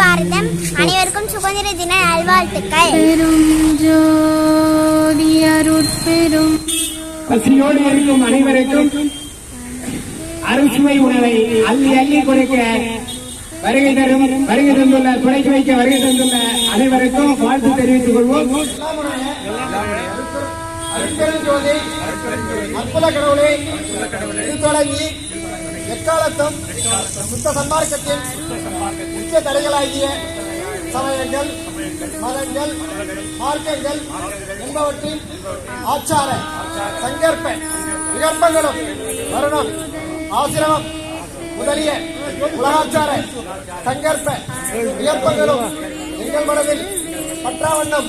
பாரதம். அனைவருக்கும் சுதந்திர தின நல்வாழ்த்துக்கள். பெரும் பசியோடு இருக்கும் அனைவருக்கும் அறுசுவை உணவை அள்ளி அள்ளி கொடுக்க வருகை தரும் வருகை தந்துள்ள துணைக்கு வைக்க வருகை தந்துள்ள அனைவருக்கும் வாழ்த்து தெரிவித்துக் கொள்வோம். அற்புத கடவுளே இது தொடங்கி எக்காலத்தும்? சுத்த சன்மார்க்கத்தின் முக்கிய தடைகளாகிய சமயங்கள் மதங்கள் மார்க்கங்கள் என்பவற்றின் ஆச்சார சங்கற்ப விகற்பங்களும் வருணம் ஆசிரமம் முதலிய உலகாச்சார சங்கற்ப விகற்பங்களும் எங்கள் மனதில் பற்றாவண்ணம்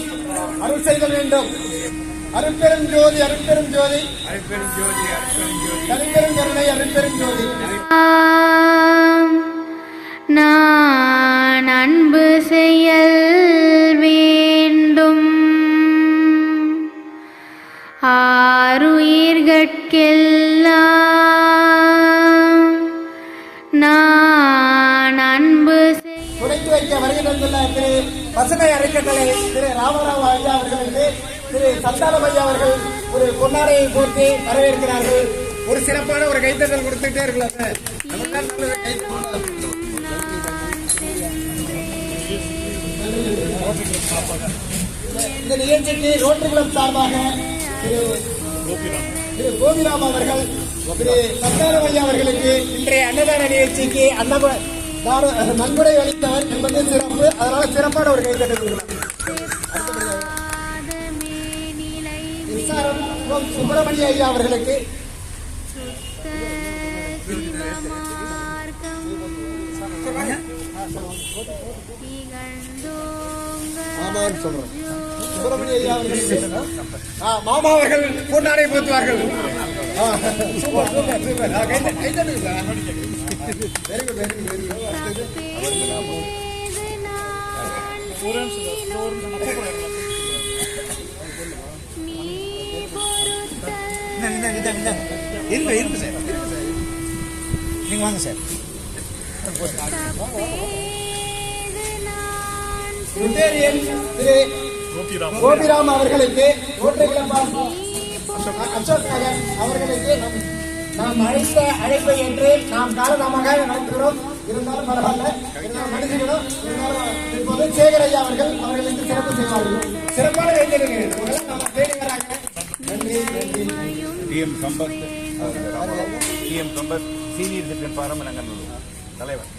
அருள் செய்தல் வேண்டும். அருட்பெரும் ஜோதி அருட்பெரும் ஜோதி. தனிப்பெரும் கருணை அருட்பெரும் ஜோதி. ஆம். நான் அன்பு செயல் வேண்டும். ஆறுயிர்கட்கெல்லாம் நான் அன்பு செய் துணைக்கு வைக்க வருகை தந்துள்ள திரு பசுமை அறக்கட்டளை திரு ராமராவ் ஐயா திரு சந்தானம் ஐயா அவர்கள் ஒரு பொன்னாடையை போர்த்தி வரவேற்கிறார்கள். ஒரு சிறப்பான ஒரு கைத்தட்டல் கொடுத்துட்டே இருக்கலாம் சார். இந்த நிகழ்ச்சிக்கு ரோட்டரி கிளப் சார்பாக திரு திரு கோபிராம் அவர்கள் திரு சந்தானம் ஐயா அவர்களுக்கு இன்றைய அன்னதான நிகழ்ச்சிக்கு அன்னப நன்கொடை அளித்தவர் என்பது சிறப்பு. அதனால சிறப்பான ஒரு கைத்தட்டல் கொடுக்கலாம். குளம் சுப்பிரமணிய ஐயா அவர்களுக்கு. ஆமான்னு சொல்றேன் சுப்பிரமணிய ஐயா அவர்களுக்கு. ஆ, மாமா அவர்கள் பொன்னாடை போத்துவார்கள் super super super. Very good very good இருங்க இருங்க சார். நீங்க வாங்க சார். கோபிராம். அவர்களுக்கு அசோக் நகர் அவர்களுக்கு நம் நாம் அழைத்த அழைப்பை என்று நாம் காலதாமமாக நடத்துகிறோம். இருந்தாலும் பரவாயில்ல. இருந்தாலும் மன்னிச்சுக்கணும். இருந்தாலும் இப்போது சேகர் ஐயா அவர்கள் அவர்களுக்கு சிறப்பு செய்வார்கள். சிறப்பான வராங்க நன்றி நன்றி. TM Sampath TM Sampath senior citizen பாரம்பரியங்கள் தலைவர்.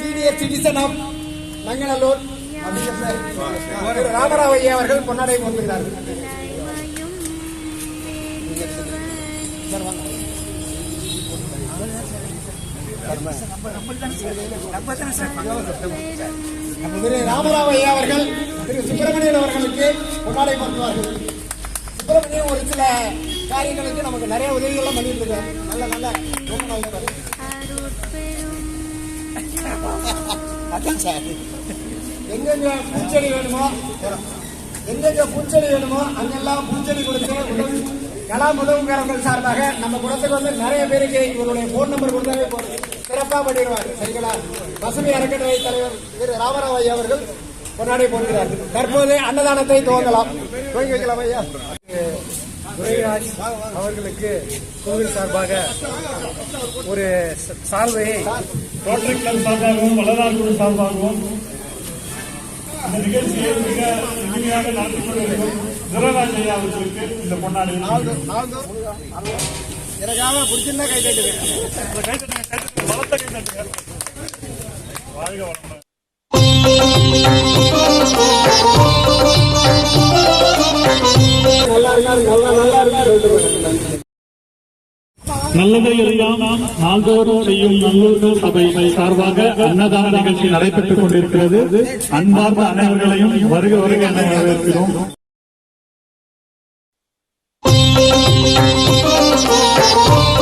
Senior citizen of Thiru Ramarao ஐயா அவர்கள் பொன்னாடை போட்டுகிறார்கள். திரு ராமராவ் ஐயா அவர்கள் திரு சுப்பிரமணியன் அவர்களுக்கு பொன்னாடை போட்டுவார்கள். சுப்பிரமணியன் ஒரு சில காரியங்களுக்கு நமக்கு நிறைய உதவிகள்லாம் பண்ணிட்டு இருக்காரு நல்ல நல்ல ரொம்ப நல்லது அதான் சார் எங்கெங்க பூச்செடி வேணுமோ எங்கெங்க பூச்செடி வேணுமோ அங்கெல்லாம் பூச்செடி கொடுத்து உதவி. கலாம் உதவுக்காரர்கள் சார்பாக நம்ம குடத்துக்கு வந்து நிறைய பேருக்கு இவருடைய போன் நம்பர் கொடுத்தாவே போதும். சிறப்பாக பண்ணிடுவாங்க சரிங்களா? பசுமை அறக்கட்டளை தலைவர் திரு ராமராவ் ஐயா அவர்கள் கொண்டாடி போடுகிறார்கள் தற்போது அன்னதானத்தை துவங்கலாம். துவங்கி வைக்கலாம் ஐயா. துரைராஜ் அவர்களுக்கு கோவில் சார்பாக ஒரு சால்வையை ரோட்டரி கிளப் சார்பாகவும் வள்ளலார் குழு சார்பாகவும் இந்த நிகழ்ச்சியை மிக இனிமையாக நடத்தி கொண்டிருக்கும் துரராஜ் ஐயா அவர்களுக்கு இந்த பொன்னாடி எனக்காக பிடிச்சிருந்தா கை தட்டுங்க. வாழ்க வளமுடன். நல்லதை எல்லாம் நாள்தோறும் செய்யும் நல்லூர்கள் சபை சார்பாக அன்னதான நிகழ்ச்சி நடைபெற்றுக் கொண்டிருக்கிறது அன்பார்ந்த அனைவர்களையும் வருக வருக என வரவேற்கிறோம் Thank you.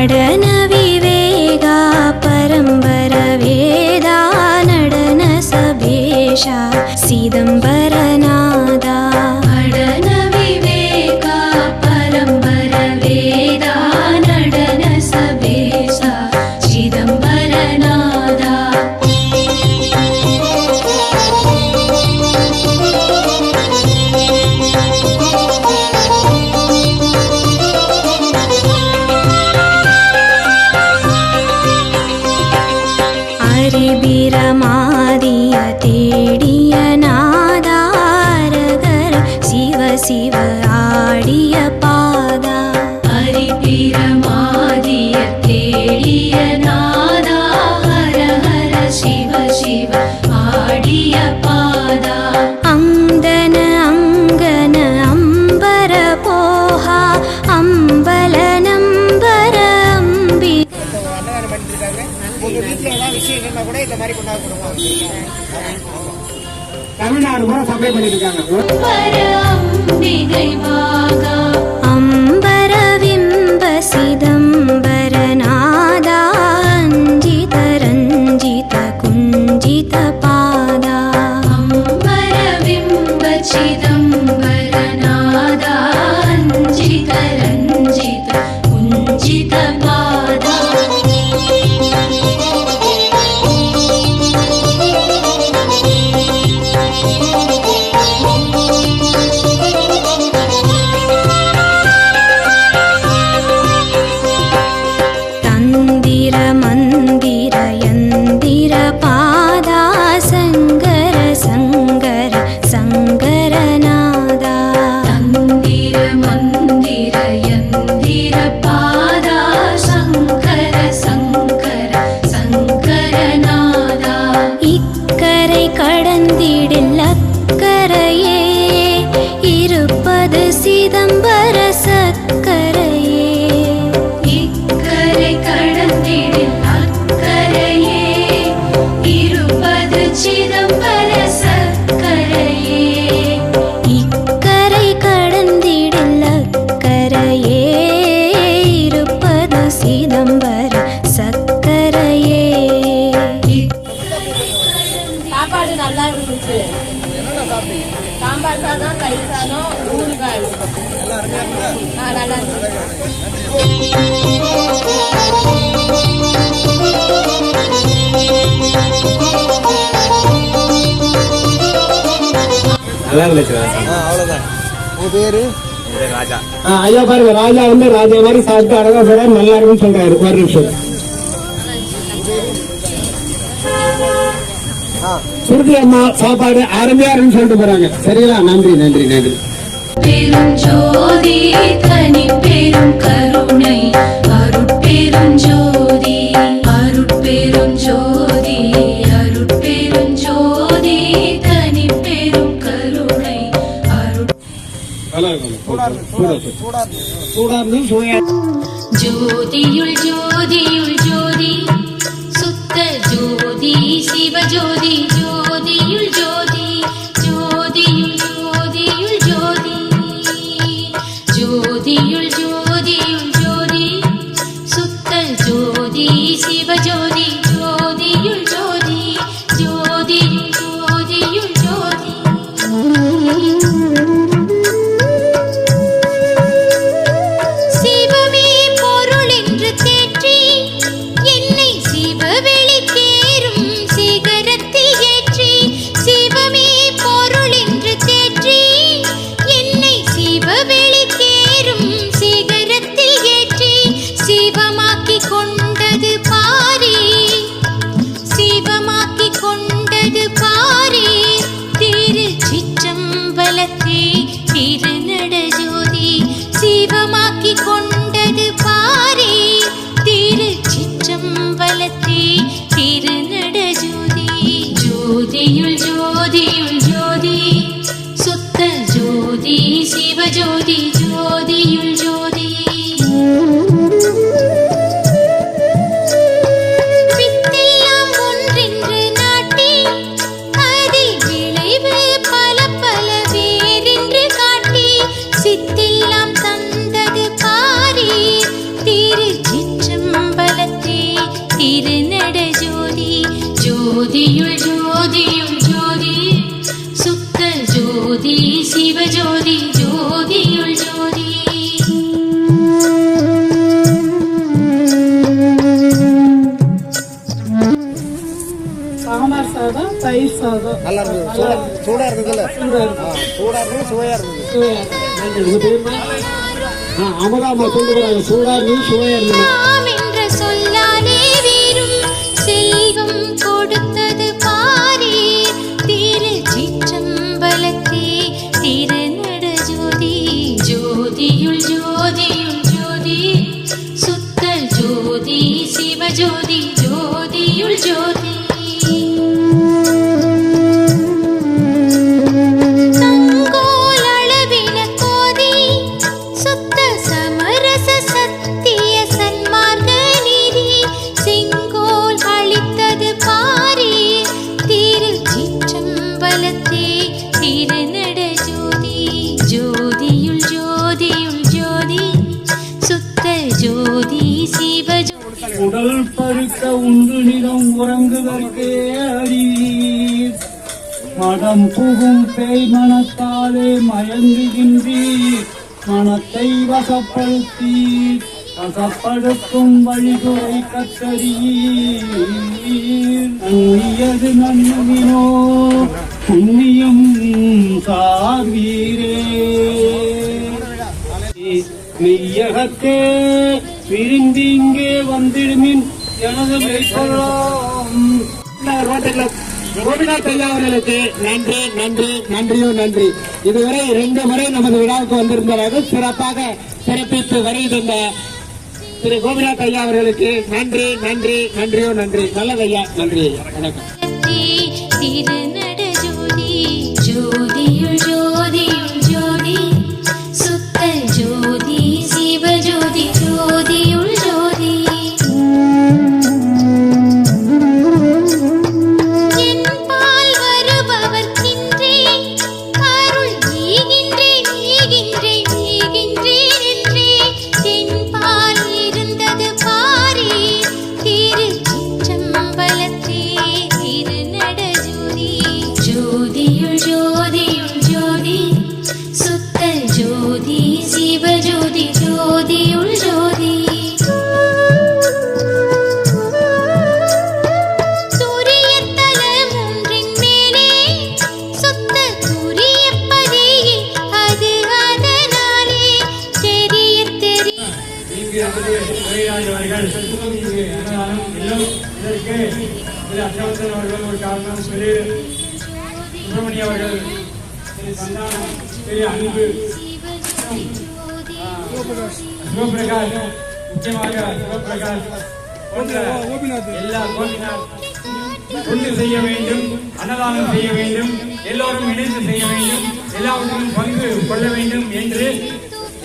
நடன विवेगा परम्बर वेदा नडन सभेशा सिदम्ब பிரமாதிய தேடிய நாதாரகர சிவ சிவ ஐயாயிரம் ரூபாய் சப்ளை பண்ணிட்டு இருக்காங்க. நல்லா இருந்துச்சு ராஜா. ஐயா பாருங்க ராஜா வந்து ராஜா மாதிரி சாப்பிட்டு அழகா போற நல்லா இருக்குன்னு சொல்றாரு. ஒரு நிமிஷம். சுருதி அம்மா சாப்பாடு அருமையா சொல்லிட்டு போறாங்க. சரிங்களா? நன்றி நன்றி நன்றி. பெரும் ஜோதி தனி பெரும் തുടർന്നും ജ്യോതിയുൾ ജ്യോതിയുൾ ജ്യോതി സുത്ത ജ്യോതി ശിവജ്യോതി நல்லா இருந்தது. சூடா சூடா இருந்ததுல்ல சூடா இருந்தது சுவையா இருந்தது அமதாமா சொல்லுகிறாங்க சூடா நீ சுவையா இருந்தது ஜோதி சிவஜோதி ஜோதியுள் ஜோதி. புகும் பேய் மனத்தாலே மயங்குகின்றீர். மனத்தை வசப்படுத்தி வசப்படுத்தும் வழிதுறை கத்தறீர் நன்னியது நன்னுவினோ புண்ணியம் சார்வீரே. மெய்யகத்தே விரும்பி இங்கே வந்திடுமின். எனது மெய்ப்பொருளாம். கோபிநாத் ஐயா அவர்களுக்கு நன்றி நன்றி நன்றியோ நன்றி. இதுவரை ரெண்டு முறை நமது விழாவுக்கு வந்திருந்தார்கள் சிறப்பாக சிறப்பித்து வருகின்ற திரு கோபிநாத் ஐயா அவர்களுக்கு நன்றி நன்றி நன்றியோ நன்றி. நல்லது ஐயா நன்றி ஐயா. வணக்கம். அவர்கள் திரு சந்தானம். திரு அன்பு. சிவபிரகாஷ் முக்கியமாக சிவபிரகாஷ் போன்ற எல்லா கோபிநாத் செய்ய வேண்டும் அன்னதானம் செய்ய வேண்டும் எல்லோரும் இணைந்து செய்ய வேண்டும் எல்லாவற்றிலும் பங்கு கொள்ள வேண்டும் என்று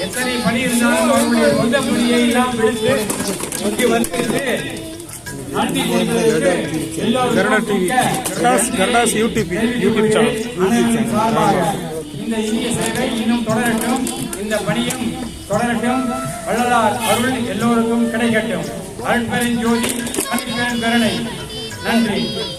எத்தனை பணி இருந்தாலும் அவர்களுடைய சொந்த பணியை எல்லாம் எடுத்து இங்கு வந்து நடத்தி டிவி கர்நாஸ் கர்நாஸ் யூடியூப் யூடியூப் சேனல் அனைவரின் சார்பாக இந்த இனிய சேவை இன்னும் தொடரட்டும். இந்த பணியும் தொடரட்டும். வள்ளலார் அருள் எல்லோருக்கும் கிடைக்கட்டும். அருட்பெருஞ் ஜோதி அருட்பெருஞ் கருணை. நன்றி.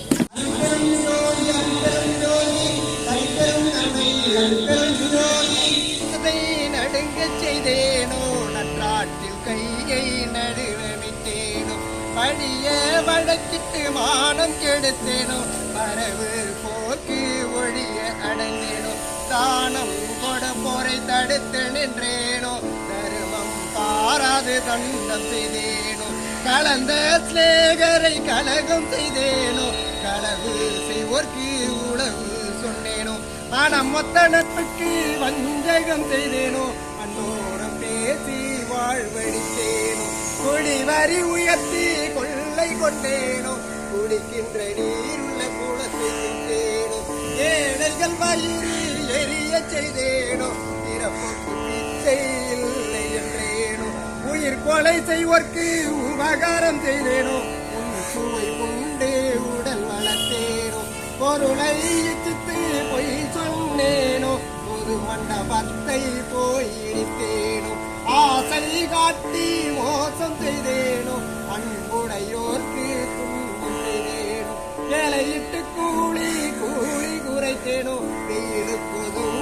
வழக்கிட்டு மானம் கெடுத்தேனோ பரவு போக்கி ஒழிய அடைந்தேனோ தானம் கொட போரை தடுத்து நின்றேனோ தருமம் பாராது தண்டம் செய்தேனோ கலந்த சிலேகரை கலகம் செய்தேனோ களவு செய்வோர்க்கு உழவு சொன்னேனோ மனம் மொத்த நட்புக்கு வஞ்சகம் செய்தேனோ அன்னோரம் பேசி வாழ்வழித்தேனோ குடி வரி உயர்த்தி கொள்ள கொண்டேனோ குடிக்கின்ற நீருள்ள குளத்தை கொண்டேனோ ஏழைகள் வயிறில் எரிய செய்தேனோ பிறப்புக்கு பிச்சை இல்லை என்றேனோ உயிர் கொலை செய்வோர்க்கு உபகாரம் செய்தேனோ உன் சுவை உண்டு உடல் வளர்த்தேனோ பொருளை இச்சித்து பொய் சொன்னேனோ ஒரு மண்டபத்தை போய் இடித்தேனோ ஆசை காட்டி மோசம் செய்தேனோ அன்புடையோர்க்கு வேலையிட்டு கூலி கூலி குறைத்தேனோ வெயிலுப்பதும்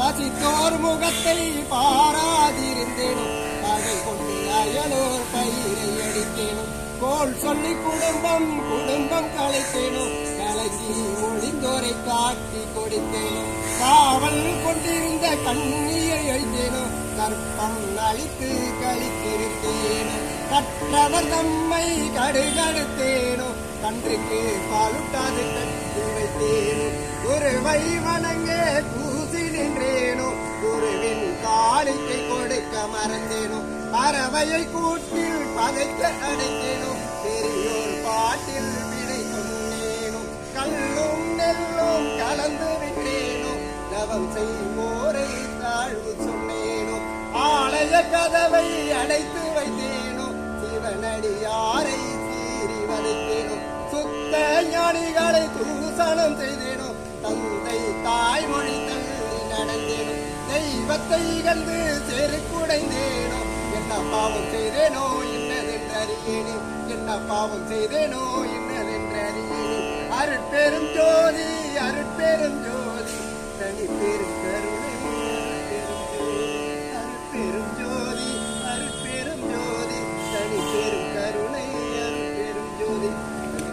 பசித்தோர் முகத்தை பாராதிருந்தேனோ அதை கொண்டு அயலோர் பயிரை அடித்தேனோ கோல் சொல்லி குடும்பம் குடும்பம் கலைத்தேனோ கலங்கி ஒளிந்தோரை காட்டி கொடுத்தேனோ காவல் கொண்டிருந்த கண்ணீரை அழித்தேனோ கற்பம் அழித்து கழித்திருந்தேனோ கற்றவர் தம்மை கடுகடுத்தேனோ. கன்றுக்கு பாலுட்டாது கட்டி வைத்தேனோ. குருவை வணங்க பூசி நின்றேனோ. குருவின் காலிக்கை கொடுக்க மறந்தேனோ. பறவையை கூட்டில் பதைக்க அடைத்தேனோ. பெரியோர் பாட்டில் விடை சொன்னேனோ. கல்லும் நெல்லும் கலந்து விட்டேனோ தவம் செய்வோரை தாழ்வு சொன்னேன். ஆலய கதவை அடைத்து வைத்தேனோ சிவனடியாரை சீறி வதைத்தேனோ சுத்த ஞானிகளை தூசணம் செய்தேனோ தந்தை தாய்மொழி தள்ளி நடந்தேனோ தெய்வத்தை கண்டு செருக்குடைந்தேனோ என்ன பாவம் செய்தேனோ இன்னதென்று அறியேனே என்ன பாவம் செய்தேனோ இன்னதென்று அறியேனே அருட்பெரும் ஜோதி அருட்பெரும் ஜோதி தனி பெரும் கருணை